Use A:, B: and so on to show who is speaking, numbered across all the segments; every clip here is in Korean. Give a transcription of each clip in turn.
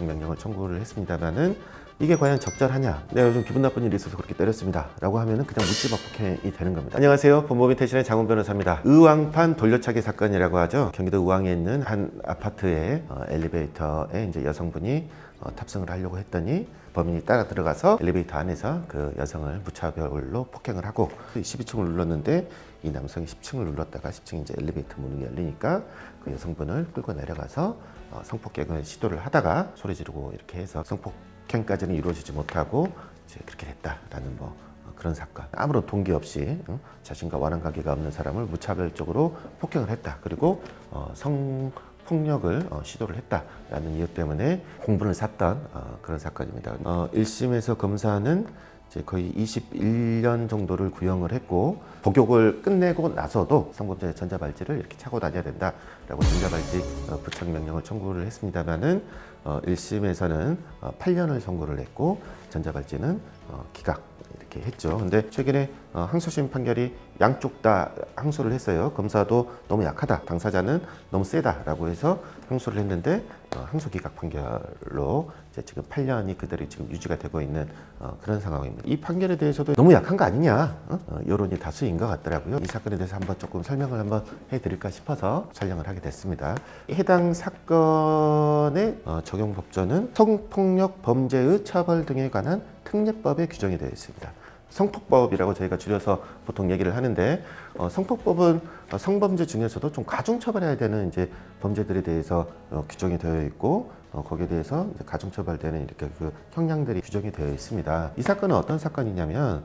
A: 부착명령을 청구를 했습니다만은 이게 과연 적절하냐? 내가 요즘 기분 나쁜 일이 있어서 그렇게 때렸습니다. 라고 하면은 그냥 묻지마 폭행이 되는 겁니다. 안녕하세요. 본법인 태신의 장훈 변호사입니다. 의왕판 돌려차기 사건이라고 하죠. 경기도 의왕에 있는 한 아파트의 어, 엘리베이터에 이제 여성분이 어, 탑승을 하려고 했더니 범인이 따라 들어가서 엘리베이터 안에서 그 여성을 무차별로 폭행을 하고 12층을 눌렀는데 이 남성이 10층을 눌렀다가 10층 이제 엘리베이터 문이 열리니까 그 여성분을 끌고 내려가서 어, 성폭행을 시도를 하다가 소리 지르고 이렇게 해서 성폭 행까지는 이루어지지 못하고 이제 그렇게 됐다라는 뭐 어, 그런 사건. 아무런 동기 없이 응? 자신과 원한 관계가 없는 사람을 무차별적으로 폭행을 했다. 그리고 어, 성 폭력을 어, 시도를 했다라는 이유 때문에 공분을 샀던 어, 그런 사건입니다. 어, 1심에서 검사는 이제 거의 21년 정도를 구형을 했고 복역을 끝내고 나서도 성범죄 전자발찌를 이렇게 차고 다녀야 된다라고 전자발찌 어, 부착 명령을 청구를 했습니다만은 어, 1심에서는 어, 8년을 선고를 했고 전자발찌는 어, 기각 이렇게 했죠. 근데 최근에 어, 항소심 판결이 양쪽 다 항소를 했어요. 검사도 너무 약하다, 당사자는 너무 세다라고 해서 항소를 했는데 어, 항소 기각 판결로 이제 지금 8년이 그대로 지금 유지가 되고 있는 어, 그런 상황입니다. 이 판결에 대해서도 너무 약한 거 아니냐 여론이 다수인 것 같더라고요. 이 사건에 대해서 한번 조금 설명을 한번 해드릴까 싶어서 촬영을 하게 됐습니다. 해당 사건의 어, 적용 법조는 성폭력 범죄의 처벌 등에 관한 특례법에 규정이 되어 있습니다. 성폭법이라고 저희가 줄여서 보통 얘기를 하는데 어, 성폭법은 어, 성범죄 중에서도 좀 가중 처벌해야 되는 이제 범죄들에 대해서 어, 규정이 되어 있고 어, 거기에 대해서 이제 가중 처벌되는 이렇게 그 형량들이 규정이 되어 있습니다. 이 사건은 어떤 사건이냐면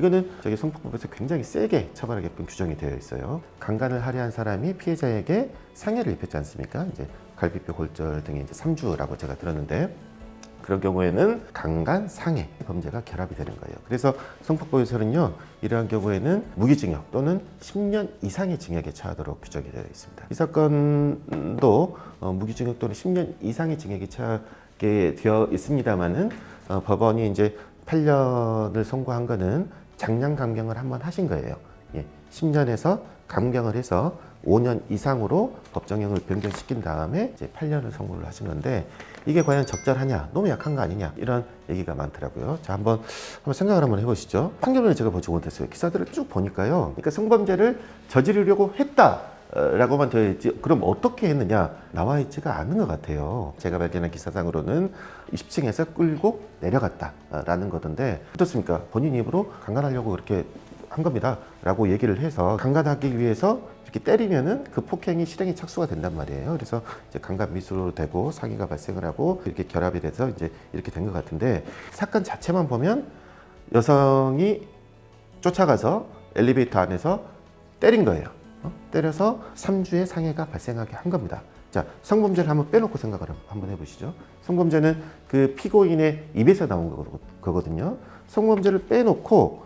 A: 이거는 저기 성폭법에서 굉장히 세게 처벌하게끔 규정이 되어 있어요. 강간을 하려 한 사람이 피해자에게 상해를 입혔지 않습니까? 이제 갈비뼈 골절 등의 이제 3주라고 제가 들었는데 그런 경우에는 강간 상해 범죄가 결합이 되는 거예요. 그래서 성폭법에서는요 이러한 경우에는 무기징역 또는 10년 이상의 징역에 처하도록 규정이 되어 있습니다. 이 사건도 어, 무기징역 또는 10년 이상의 징역에 처하게 되어 있습니다만은 어, 법원이 이제 8년을 선고한 거는 장량 감경을 한번 하신 거예요. 예, 10년에서 감경을 해서 5년 이상으로 법정형을 변경시킨 다음에 이제 8년을 선고를 하신 건데 이게 과연 적절하냐, 너무 약한 거 아니냐 이런 얘기가 많더라고요. 자 한번 한번 생각을 한번 해보시죠. 판결문을 제가 보지 못했어요. 기사들을 쭉 보니까요. 그러니까 성범죄를 저지르려고 했다. 라고만 되어 있지 그럼 어떻게 했느냐? 나와 있지가 않은 것 같아요. 제가 발견한 기사상으로는 20층에서 끌고 내려갔다 라는 거던데 어떻습니까? 본인 입으로 강간하려고 그렇게 한 겁니다. 라고 얘기를 해서 강간하기 위해서 이렇게 때리면은 그 폭행이 실행이 착수가 된단 말이에요. 그래서 이제 강간 미수로 되고 사기가 발생을 하고 이렇게 결합이 돼서 이제 이렇게 된 것 같은데 사건 자체만 보면 여성이 쫓아가서 엘리베이터 안에서 때린 거예요. 어? 때려서 3주의 상해가 발생하게 한 겁니다. 자, 성범죄를 한번 빼놓고 생각을 한번 해보시죠. 성범죄는 그 피고인의 입에서 나온 거- 거거든요. 성범죄를 빼놓고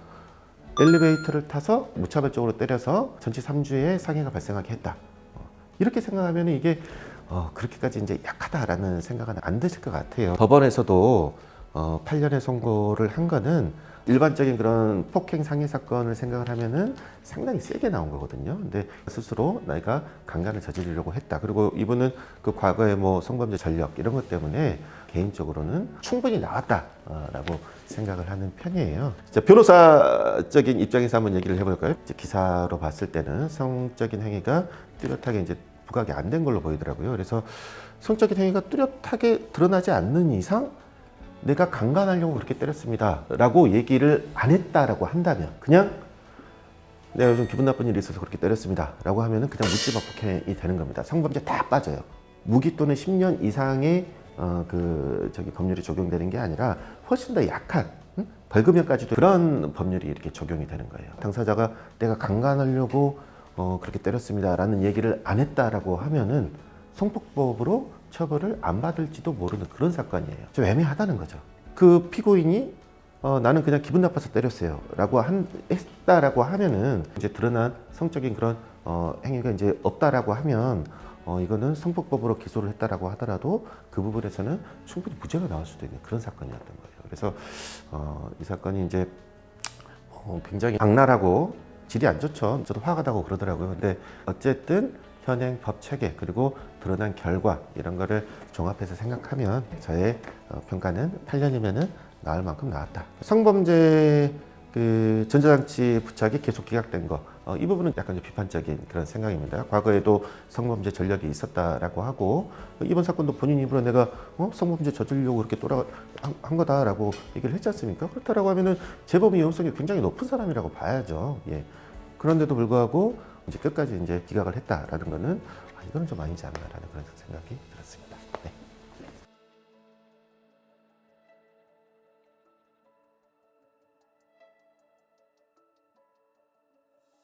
A: 엘리베이터를 타서 무차별적으로 때려서 전치 3주의 상해가 발생하게 했다. 어, 이렇게 생각하면 이게 어, 그렇게까지 이제 약하다라는 생각은 안 드실 것 같아요. 법원에서도 어, 8년의 선고를 한 거는 일반적인 그런 폭행 상해 사건을 생각을 하면은 상당히 세게 나온 거거든요. 근데 스스로 내가 강간을 저지르려고 했다. 그리고 이분은 그 과거에 뭐 성범죄 전력 이런 것 때문에 개인적으로는 충분히 나왔다라고 생각을 하는 편이에요. 자, 변호사적인 입장에서 한번 얘기를 해볼까요? 기사로 봤을 때는 성적인 행위가 뚜렷하게 이제 부각이 안 된 걸로 보이더라고요. 그래서 성적인 행위가 뚜렷하게 드러나지 않는 이상 내가 강간하려고 그렇게 때렸습니다. 라고 얘기를 안 했다라고 한다면 그냥 내가 요즘 기분 나쁜 일이 있어서 그렇게 때렸습니다. 라고 하면은 그냥 묻지마 폭행이 되는 겁니다. 성범죄 다 빠져요. 무기 또는 10년 이상의 어, 그 저기 법률이 적용되는 게 아니라 훨씬 더 약한 응? 벌금형까지도 그런 법률이 이렇게 적용이 되는 거예요. 당사자가 내가 강간하려고 어, 그렇게 때렸습니다라는 얘기를 안 했다라고 하면은 성폭법으로 처벌을 안 받을지도 모르는 그런 사건이에요. 좀 애매하다는 거죠. 그 피고인이 어, 나는 그냥 기분 나빠서 때렸어요. 라고 한, 했다라고 하면은 이제 드러난 성적인 그런 어, 행위가 이제 없다라고 하면 어, 이거는 성폭법으로 기소를 했다라고 하더라도 그 부분에서는 충분히 무죄가 나올 수도 있는 그런 사건이었던 거예요. 그래서 어, 이 사건이 이제 어, 굉장히 악랄하고 질이 안 좋죠. 저도 화가 나고 그러더라고요. 근데 어쨌든 현행 법 체계 그리고 드러난 결과 이런 거를 종합해서 생각하면 저의 어, 평가는 8년이면은 나을 만큼 나왔다. 성범죄 그 전자장치 부착이 계속 기각된 거. 어, 이 부분은 약간 좀 비판적인 그런 생각입니다. 과거에도 성범죄 전력이 있었다라고 하고 이번 사건도 본인 입으로 내가 어? 성범죄 저지르려고 그렇게 돌아 한, 한 거다라고 얘기를 했지 않습니까? 그렇다라고 하면은 재범 위험성이 굉장히 높은 사람이라고 봐야죠. 예. 그런데도 불구하고 이제 끝까지 이제 기각을 했다라는 거는 아, 이건 좀 아니지 않나라는 그런 생각이 들었습니다. 네.